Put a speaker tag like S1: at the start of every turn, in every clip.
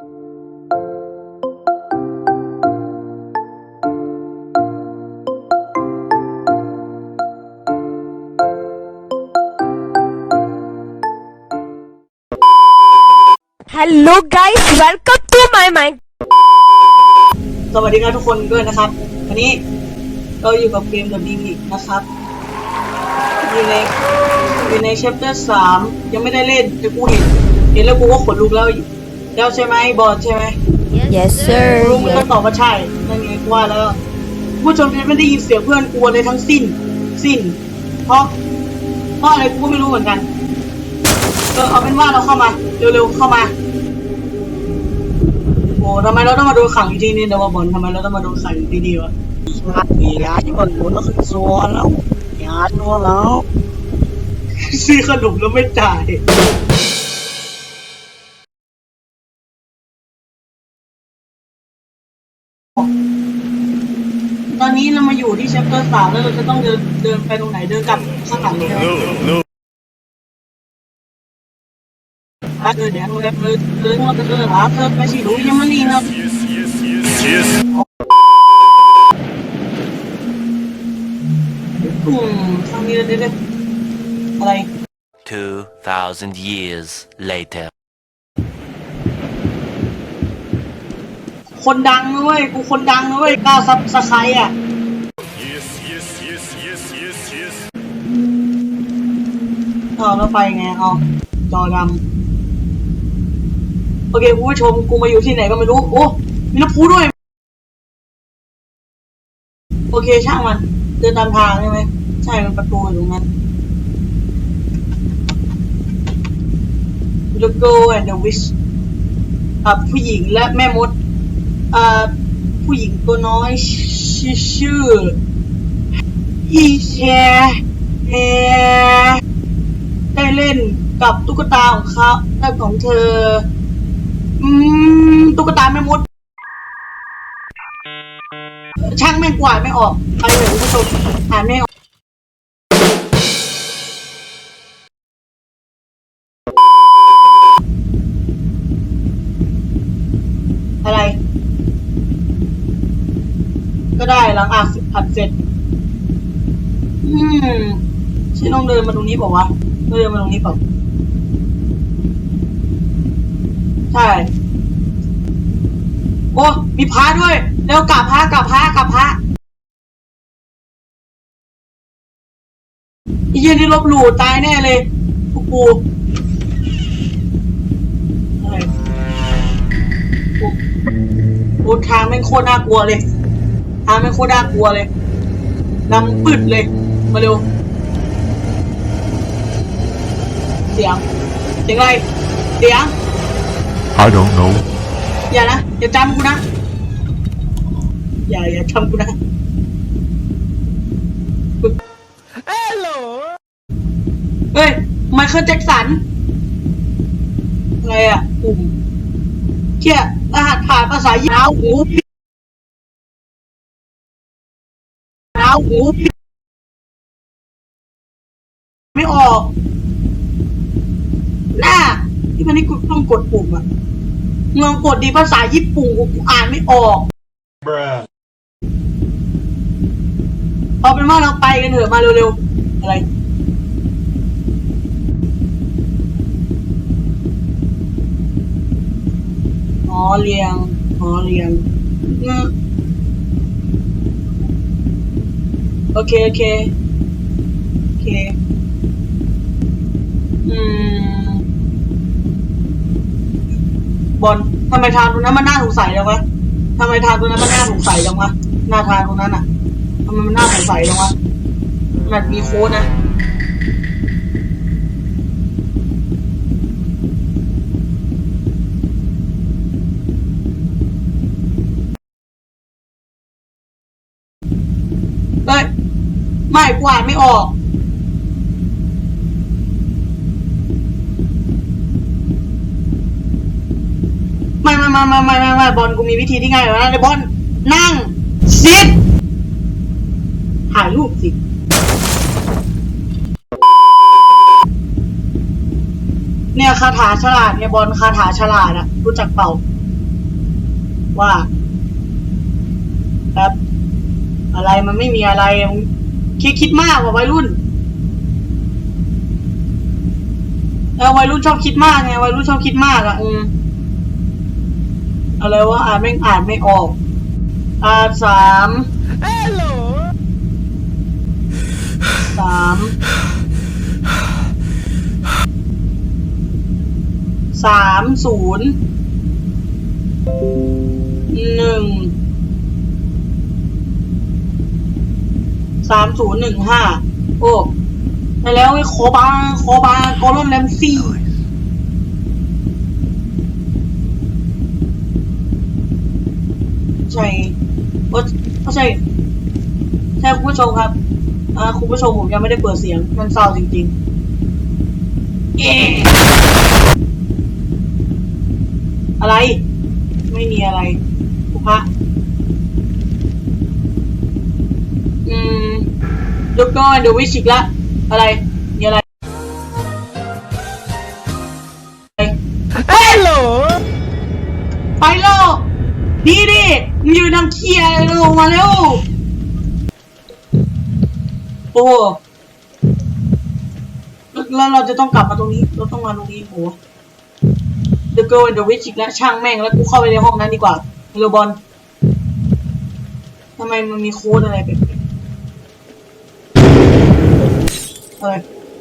S1: Hello guys, welcome to my mind.
S2: สวัสดีครับทุกคนด้วยนะครับวันนี้เราอยู่กับเกม The Mimic นะครับอยู่ในอยู่ใน chapter สามยังไม่ได้เล่นแต่กูเห็นเห็นแล้วกูก็ขนลุกแล้วอยู่ แล้วใช่ไหมบอลใช่ไหม
S1: Yes sir.
S2: รู้มึงต้องตอบว่าใช่นั่นไงกูว่าแล้วผู้ชมจะไม่ได้ยินเสียงเพื่อนกูเลยทั้งสิ้น สิ้น เพราะเพราะอะไรกูก็ไม่รู้เหมือนกันเออเอาเป็นว่าเราเข้ามาเร็วๆเข้ามาโอ้ทำไมเราต้องมาโดนขังอยู่ที่นี่เดี๋ยวมาบอลทำไมเราต้องมาโดนขังอยู่ที่นี่วะมีร้านที่มันโดนแล้วคือซัวแล้วยาดัวแล้วซื้อขนมแล้วไม่จ่าย อนนี้เรามาอยู่ที่เชปเตอร์สามแล้วเราจะต้องเดินเดินไปตรงไหนเดินกลับข้างหลังเลย
S3: No, no.
S2: อะเดินเดี๋ยวเดินเดินเดินเดินเดินหาเธอไปสิรู้ยังไม่รีนะ
S3: Yes, yes, yes, yes.
S2: อืมทางนี้เดี๋ยวเดี๋ยวอะไร
S4: 2,000 years later.
S2: คนดังนะเว้ย กูคนดังนะเว้ยกล้าซับสไครอะ เอาแล้วไปไงเอาจอดำโอเคคุณผู้ชมกูมาอยู่ที่ไหนก็ไม่รู้ โอ้มีน้ำพุด้วย โอเคช่างมัน เดินตามทางใช่ไหมใช่มันประตูอยู่ตรงนั้น The Girl and the Witch อะผู้หญิงและแม่มดอ่าผู้หญิงตัวน้อยชื่อ ชื่ออีแชแฮ ได้เล่นกับตุ๊กตาของเขาและของเธอ อืม ตุ๊กตาแม่มด ช่างแม่งกวาดไม่ออกไปเลยคุณผู้ชมอ่านไม่ออกอะไร ก็ได้หลังอานอัดเสร็จ อืมใช่ต้องเดินมาตรงนี้เปล่า ต้องเดินมาตรงนี้เปล่าใช่โอ้มีพระด้วย แล้วกราบพระกราบพระกราบพระไอ้เหี้ยนี่ลบหลู่ตายแน่เลยพวกกูอะไรโอ้โอ้ทางแม่โคตรน่ากลัวเลย ทางแม่โคตรน่ากลัวเลยนำปืดเลย มาเร็ว เสียงเสียงอะไรเสียง
S3: I don't know.
S2: อย่านะอย่าจำกูนะ อย่าอย่าจำกูนะฮัลโหลเฮ้ยไมเคิลแจ็คสันอะไรอะปุ่มเชี่ยรหัสผ่านภาษาญี่ปุ่นหูดาวหูไม่ออก หน้า ที่มันนี่กูต้องกดปุ่มอะมึงลองกดดีภาษาญี่ปุ่นกูอ่านไม่ออกเอาเป็นว่าเราไปกันเถอะมาเร็วๆ อะไรหอเรียงหอเรียงอืมโอเค โอเค โอเค อืม บอลทำไมทางตรงนั้นมันน่าสงสัยจังวะทำไมทางตรงนั้นมันน่าสงสัยจังวะหน้าทางตรงนั้นอะทำไมมันน่าสงสัยจังวะมันมีโค้ดนะเอ้ยไม่กวาดไม่ออก ไม่ไม่ไม่ไม่ไม่ไม่ไม่บอลกูมีวิธีที่ง่ายกว่านั้นเลยบอลนั่งซิดถ่ายรูปสิเนี่ยคาถาฉลาดเนี่ยบอลคาถาฉลาดอะรู้จักเปล่า ว่าครับอะไรมันไม่มีอะไรมึงคิดคิดมากกว่าวัยรุ่นเออวัยรุ่นชอบคิดมากไงวัยรุ่นชอบคิดมากอะอืม อะไรวะอ่านไม่อ่านไม่ออกอ่าสามสามสามศูนย์หนึ่งสามศูนย์หนึ่งห้าโอ้ไปแล้วไอ้โคบาโคบากอลอนแรมซี่ ใช่ว่าใช่ใช่คุณผู้ชมครับอ่าคุณผู้ชมผมยังไม่ได้เปิดเสียง มันเศร้าจริงๆเอ๊ะอะไร ไม่มีอะไรคุพระอืมลูกน้อยเดวิชิกละ อะไร คียร์ลงมาเร็วโอ้โหแล้วเราจะต้องกลับมาตรงนี้ เราต้องมาตรงนี้โห The Girl and the Witch อีกแล้วช่างแม่งแล้วกูเข้าไปในห้องนั้นดีกว่าเฮโลบอลทำไมมันมีโค้ดอะไรเป็นอะไร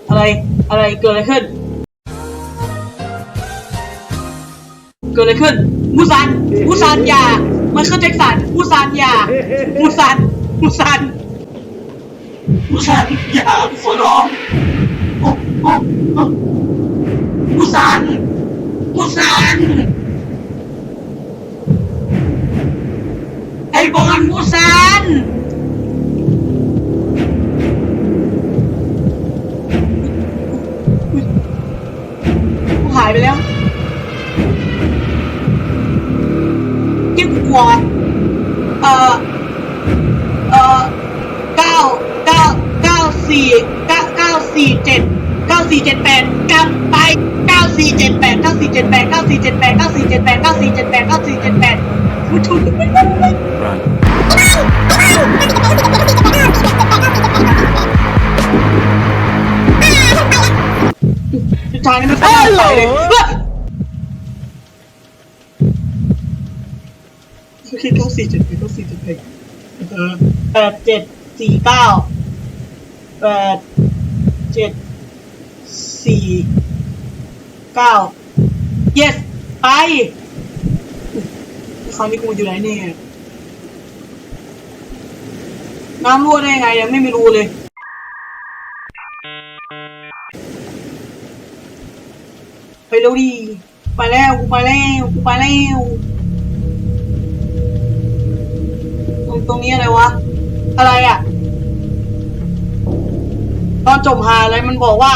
S2: อะไร อะไร เกิดอะไรขึ้น เกิดอะไรขึ้น มูซาน มูซานอย่า มันคือแจ็คสันมูซานอย่ามูซานมูซานมูซานอย่าขอร้องโอ้โอ้โอ้มูซานมูซานไอ้บอลมูซานหายไปแล้ว เก็บกวาดเอ่อเอ่อเก้าเก้าเก้าสี่เก้าเก้าสี่เจ็ดเก้าสี่เจ็ดแปดกลับไปเก้าสี่เจ็ดแปดเก้าสี่เจ็ดแปดเก้าสี่เจ็ดแปดเก้าสี่เจ็ดแปดเก้าสี่เจ็ดแปดเก้าสี่เจ็ดแปดกูถูกไม่ได้เลย
S4: Run.
S2: สุดท้ายนี่ไม่ค่อยน่าไปเลยเฮ้ยโอเคเก้า สี่เจ็ดแปดเก้าสี่เจ็ดแปดเออแปดเจ็ดสี่เก้าแปดเจ็ดสี่เก้า yes ไปคราวนี้กูอยู่ไหนเนี่ยน้ำรั่วได้ไงยังไม่มีรูเลยไปเร็วดีไปแล้วกูไปแล้วกูไปแล้ว ตรงนี้อะไรวะ อะไรอะ ตอนจบหาอะไรมันบอกว่า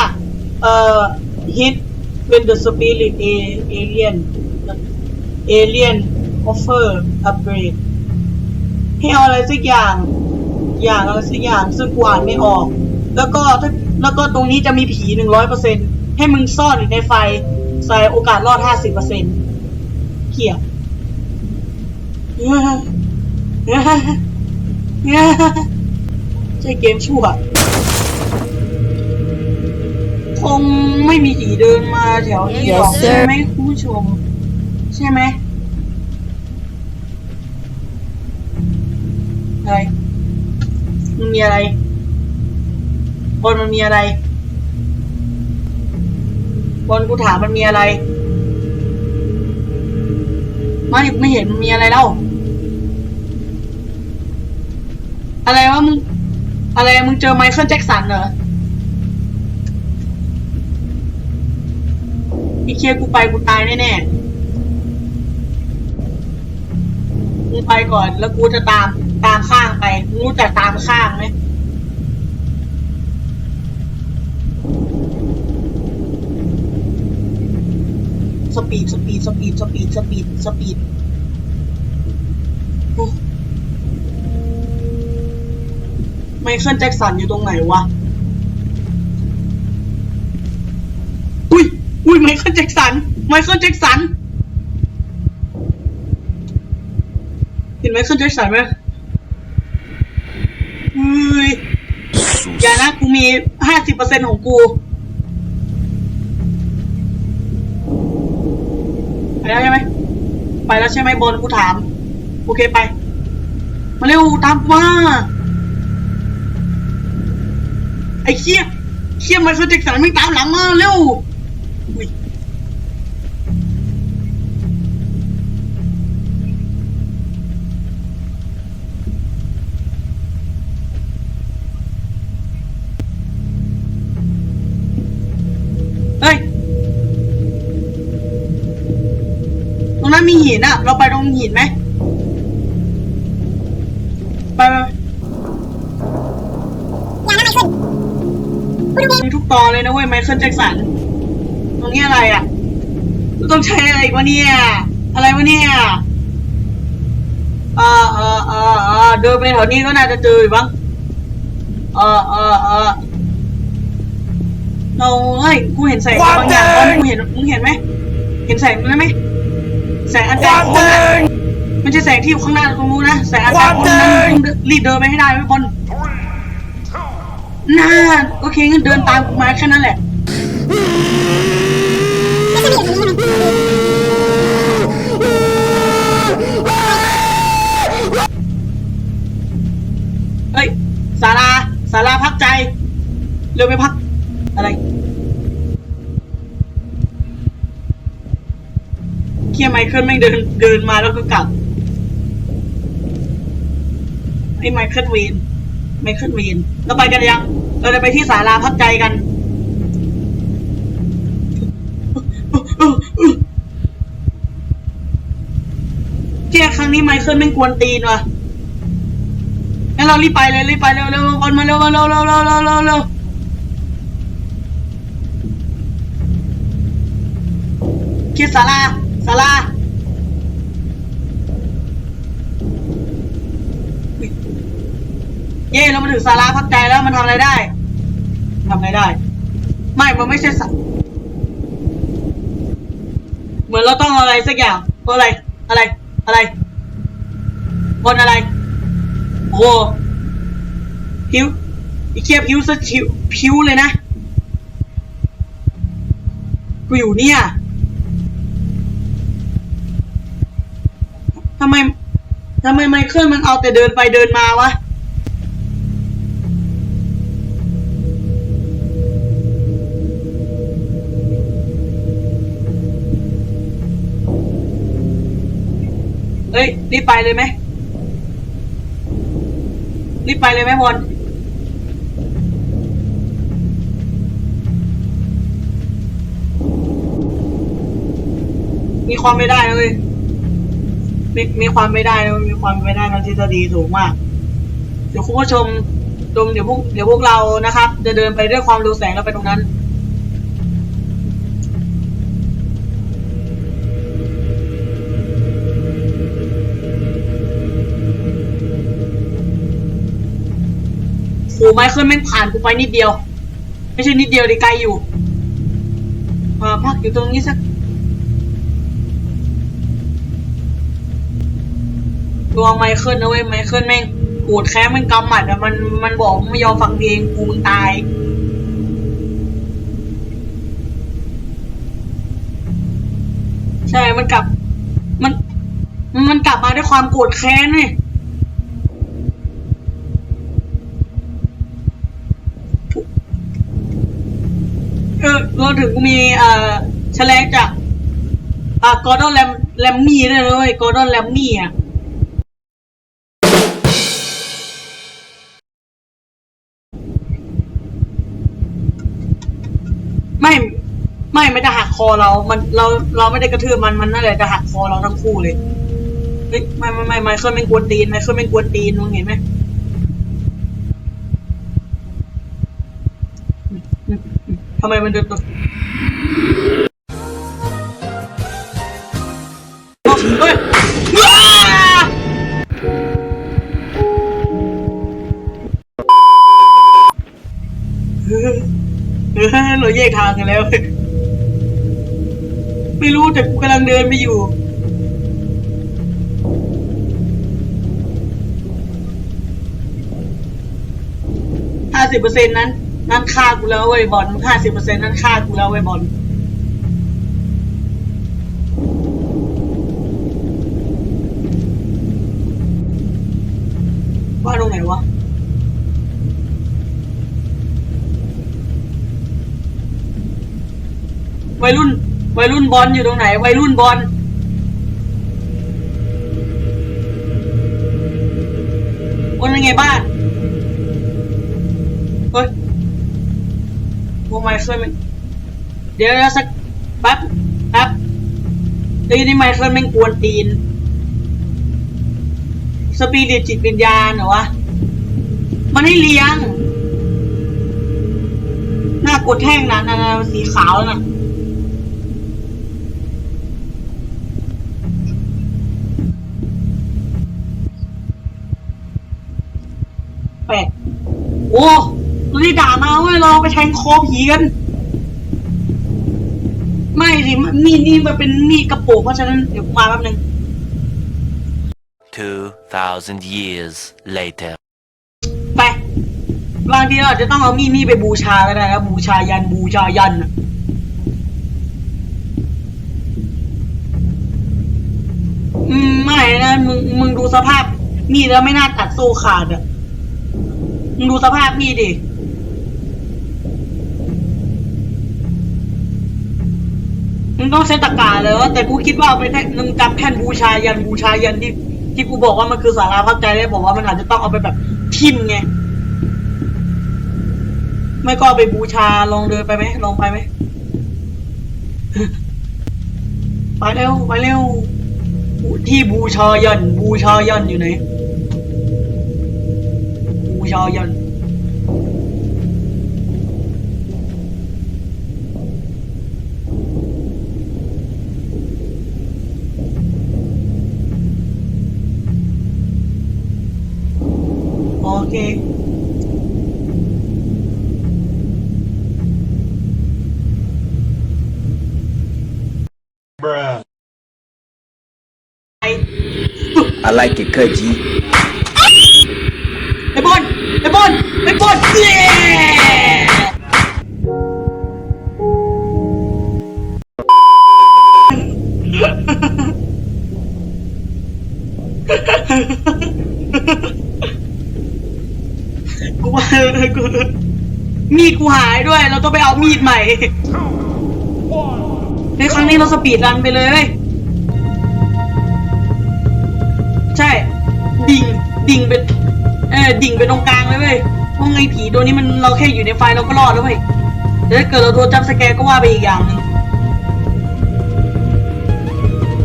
S2: เอ่อ hit when the spirit a alien alien offer upgrade ให้เอาอะไรสักอย่าง อย่างอะไรสักอย่างซึ่งกูอ่านไม่ออก แล้วก็ถ้าแล้วก็ตรงนี้จะมีผีหนึ่งร้อยเปอร์เซ็นให้มึงซ่อนอยู่ในไฟ ใส่โอกาสรอดห้าสิบเปอร์เซ็นเขี่ย ใช่เกมชั่วคงไม่มีผีเดินมาแถวนี้หรอก
S1: Yes, sir.
S2: ใช่ไหมคุณผู้ชม ใช่ไหมอะไรมันมีอะไรบนมันมีอะไรบนกูถามมันมีอะไรไม่ไม่เห็นมันมีอะไรแล้ว อะไรวะมึง อะไรมึงเจอไมเคิลแจ็คสันเหรอไอีเคียกูไปกูตายแน่ๆมึงไปก่อนแล้วกูจะตามตามข้างไปรู้จักตามข้างไหมสปีดสปีดสปีดสปีดสปีดสปีด ไมเคิลแจ็คสันอยู่ตรงไหนวะ อุ้ย อุ้ยไมเคิลแจ็คสัน ไมเคิลแจ็คสันไมเคิลแจ็คสันไหมเฮ้ยอย่านะกูมีห้าสิบเปอร์เซ็นของกูไปแล้วใช่ไหม ไปแล้วใช่ไหมบนกูถาม โอเคไป มาเร็วตามกูมา ไอ้เคี้ยเคี้ยมันคือเด็กสันไม่ตามหลังมาเร็วอุ๊ยเฮ้ย ตรงนั้นมีหินอะเราไปตรงหินไหม ไปไป ตอนเลยนะเว้ยไมเคิลแจ็คสันตรงนี้อะไรอะต้องใช้อะไรอีกวะเนี่ยอะไรวะเนี่ยเออเออเออเออเดินไปแถวนี้ก็น่าจะเจออยู่บ้างเออเออเออเราเฮ้ยกูเห็นแสงบางอย่างตอนกูเห็นมึงเห็นไหมเห็นแสงนั้นไหมแสงอันใดคนน่ะไม่ใช่แสงที่อยู่ข้างหน้าตรงนู้นนะแสงอันใดคนนั้นมึงรีบเดินไปให้ได้ไว้ยคน น่าโอเคงั้นเดินตามกูมาแค่นั้นแหละเฮ้ยศาลาศาลาพักใจ เร็วไปพัก อะไรเคียไมเคิลแม่เดินเดินมาแล้วก็กลับไอ้ไมเคิลวีน ไมเคิลวีนเราไปกันยัง เราจะไปที่ศาลาพักใจกันเที่ครั้งนี้ไมเคิลแม่กวนตีนว่ะงั้นเรารีบไปเลยรีบไปเร็วเร็วคนมาเร็วมาเร็วเร็วเร็วเร็วเร็วเร็วคิดศาลาศาลา เย่เรามาถึงศาลาพักใจแล้วมันทำอะไรได้ทำอะไรได้ ไม่มันไม่ใช่สัตว์เหมือนเราต้องอะไรสักอย่างเพราะอะไร อะไร อะไรบนอะไร โอ้หผิวอีเคียผิวสะชิวผิวเลยนะกูอยู่เนี่ยทำไมทำไมไมเคิลมันเอาแต่เดินไปเดินมาวะ เฮ้ยรีบไปเลยไหมรีบไปเลยไหมพลมีความไม่ได้เลยมีมีความไม่ได้นะมีความไม่ได้ทางทฤษฎีสูงมาก เดี๋ยวคุณผู้ชมชมเดี๋ยวพวกเดี๋ยวพวกเรานะครับ จะเดินไปด้วยความเร็วแสงแล้วไปตรงนั้น อ้ไมเคิลแม่งผ่านกูไปนิดเดียว ไม่ใช่นิดเดียวดิไกลอยู่มาพักอยู่ตรงนี้สักดวไมเคิลนะเว้ยไมเคิลแม่งโกรธแค้นมันกำหมัดอะมันมันบอกไม่ยอมฟังเพลงกูมึงตายใช่มันกลับ มัน มันกลับมาด้วยความโกรธแค้นเลย เออ รวมถึงมีเอ่อแฉลงจากอ่ากอร์ดอนแลมแลมมี่ด้วยนะเว้ยกอร์ดอนแลมมี่อะไม่ไม่ไม่จะหักคอเรา มันเราเราไม่ได้กระทืบมันมันนั่นแหละจะหักคอเราทั้งคู่เลยเฮ้ยไม่ไม่ไม่ไม่เคิลแม่กวนตีนไม่เคิลแม่กวนตีนมึงเห็นไหม ทำไมมันเดินตัวเฮ้ยเราแยกทางกันแล้ว ไม่รู้แต่กูกำลังเดินไปอยู่ห้าสิบเปอร์เซ็นต์นั้น นั่นฆ่ากูแล้วเว้ยบอลห้าสิบเปอร์เซ็นต์นั้นฆ่ากูแล้วเว้ยบอลว่าตรงไหนวะวัยรุ่นวัยรุ่นบอลอยู่ตรงไหนวัยรุ่นบอลคนยังไงบ้านเฮ้ย กไมเคิลมันเดี๋ยวสักแป๊บแป๊บเฮ้ยนี่ไมเคิลแม่งกวนตีน สปีริตจิตวิญญาณเหรอวะ มันให้เลี้ยง หน้ากดแท่งนั้นนะสีขาวน่ะแปลกโอ้ ตัวนี้ด่ามาเว้ยเราไปแทงคอผีกัน ไม่สิมันมีดนี่มันเป็นมีดกระโปรงเพราะฉะนั้นเดี๋ยวมาแป๊บนึง
S5: 2,000 years later.
S2: ไปบางทีเราอาจจะต้องเอามีดนี่ไปบูชาก็ได้นะบูชายันบูชายันน่ะอืมไม่นะมึงมึงดูสภาพมีดแล้วไม่น่าตัดโซ่ขาดอะมึงดูสภาพมีดดิ มึงต้องใช้ตะกร้าเลยวะแต่กูคิดว่าเอาไปแท่นมึงจำแท่นบูชายันบูชายันที่ที่กูบอกว่ามันคือสาราพักใจได้บอกว่ามันอาจจะต้องเอาไปแบบทิมไงไม่ก็ไปบูชาลองเดินไปไหมลองไปไหมไปเร็วไปเร็วที่บูชายัน บูชายันอยู่ไหนบูชายัน โอเค
S3: Bruh.
S2: ไอ้
S4: I like it, cut G.
S2: ไอ้บอลไอ้ กูหายด้วย เราต้องไปเอามีดใหม่ในครั้งนี้เราสปีดรันไปเลยเว้ยใช่ ดิ่ง ดิ่งเป็นเออดิ่งไปตรงกลางเลยเว้ยเพราะไงผีตัวนี้มันเราแค่อยู่ในไฟเราก็รอดแล้วเว้ยแต่ถ้าเกิดเราโดนจับสแกร์ก็ว่าไปอีกอย่างหนึ่ง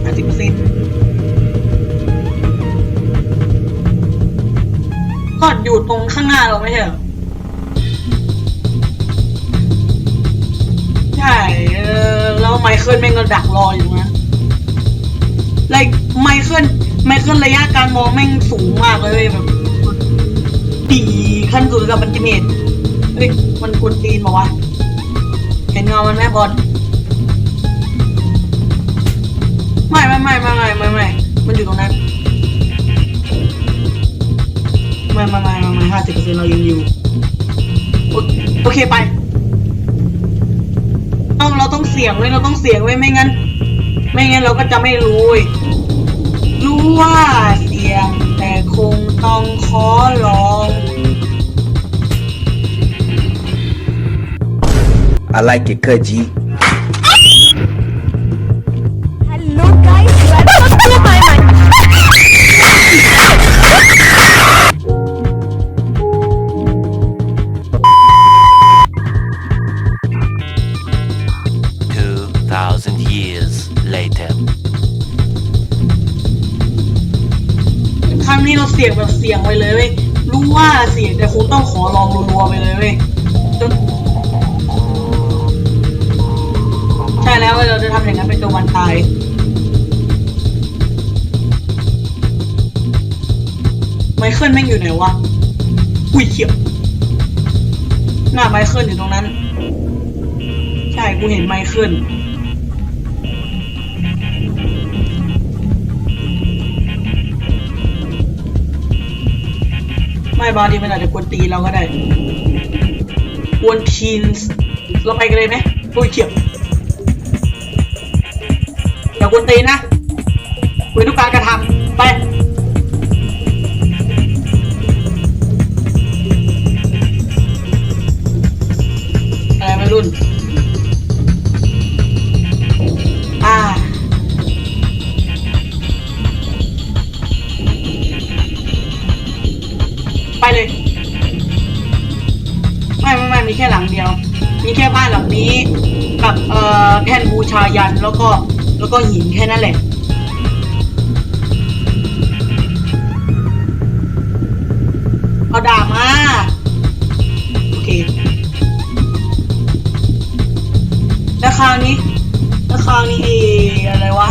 S2: ห้าสิบเปอร์เซ็นต์ก็อยู่ตรงข้างหน้าเราไม่ใช่เหรอ มเคิลแม่งก็ดักรออยู่นะไลไมเคิลไมเคิลระยะการมองแม่งสูงมากเลยแบบดีขั้นสุดกับมันจิเมตเฮ้ยมันกวนตีนมาวะ เห็นเงามันไหมบอลไม่ไม่ไม่ไม่ไม่ไม่ไม่มันอยู่ตรงนั้น ไม่ไม่ไม่ไม่ไม่ห้าสิบเปอร์เซ็นต์เรายังอยู่ โอเคไป ต้องเราต้องเสี่ยงไว้เราต้องเสี่ยงไว้ไม่งั้น ไม่งั้นเราก็จะไม่รู้รู้ว่าเสี่ยงแต่คงต้องขอลอง
S4: I like it, cut G.
S1: Hello
S2: สี่ยงแบบเสี่ยงไปเลยเว้ยรู้ว่าเสี่ยงแต่คงต้องขอลองรัวๆไปเลยเว้ยจนใช่แล้วเว้ยเราจะทำอย่างนั้นเป็นตัววันตายไมเคิลแม่งอยู่ไหนวะอุ้ยเขียวหน้าไมเคิลอยู่ตรงนั้น ใช่กูเห็นไมเคิล ไม่บางทีมันอาจจะกวนตีเราก็ได้กวนทีนเราไปกันเลยไหมโอ้ยเขียบอย่ากวนตีนนะคุยทุกการกระทำไป มีแค่หลังเดียว มีแค่บ้านหลังนี้ กับเอ่อแท่นบูชายันแล้วก็แล้วก็หินแค่นั้นแหละเอาดาบมา โอเค แล้วคราวนี้ แล้วคราวนี้ออะไรวะ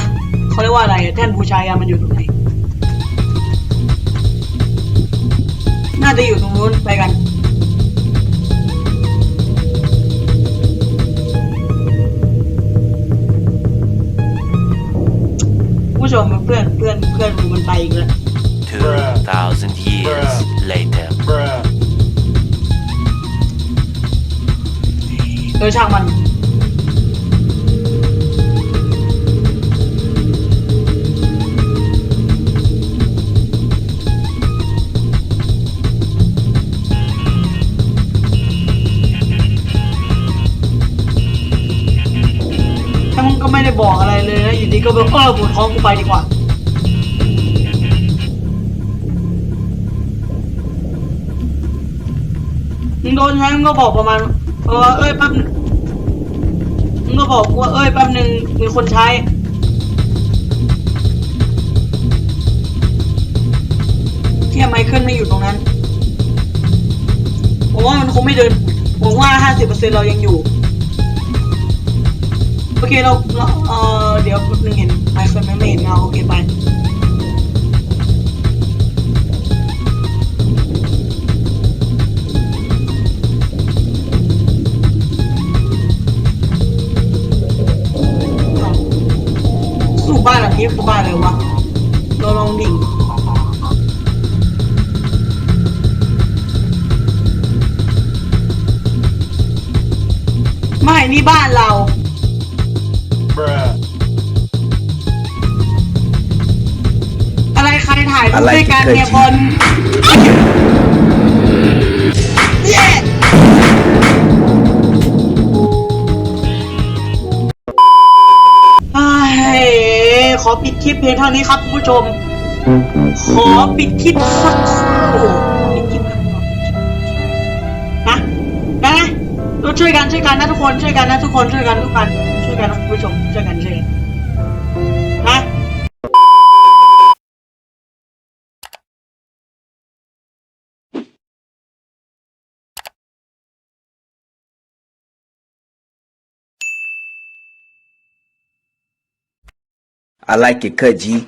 S2: เขาเรียกว่าอะไรแท่นบูชายันมันอยู่ตรงไหน น่าจะอยู่ตรงนู้นไปกัน ผู้ชมเพื่อนเพื่อนเพื่อนมันไปอีกแล้ว
S5: 2,000 years later.
S3: Bruh.
S2: เออช่างมัน เลยนะอบบเออปวดท้องกูไปดีกว่ามึงโดนใช้มึงก็บอกประมาณเออเอ้ยแป๊บมึงก็บอกว่าเอ้ยแป๊บหนึ่งมีคนใช้ที่ไมเคิลไม่อยู่ตรงนั้นผมว่ามันคงไม่เดินผมว่าห้าสิบเปอร์เซ็นเรายังอยู่ โอเคเราเราเออเดี๋ยวแป๊บนึงเห็นไมเคิลไมไม่เห็นเงาโอเคไปสู่บ้านหลังนี้คือบ้านอะไรวะเราลองดิ่งไม่นี่บ้านเรา อะไรด้วยกัน
S4: ที่เคย
S2: เนี่ย
S4: ชิ
S2: บ
S4: น
S2: อลเย้เอ้ยขอปิดคลิปเพียงเท่านี้ครับคุณผู้ชม ขอปิดคลิปสักครู่ปิดคลิปครับนะนะนะเราช่วยกันช่วยกันนะทุกคนช่วยกันนะทุกคนช่วยกันทุกคนช่วยกันนะคุณผู้ชมช่วยกันช่วยกัน
S4: I like it G.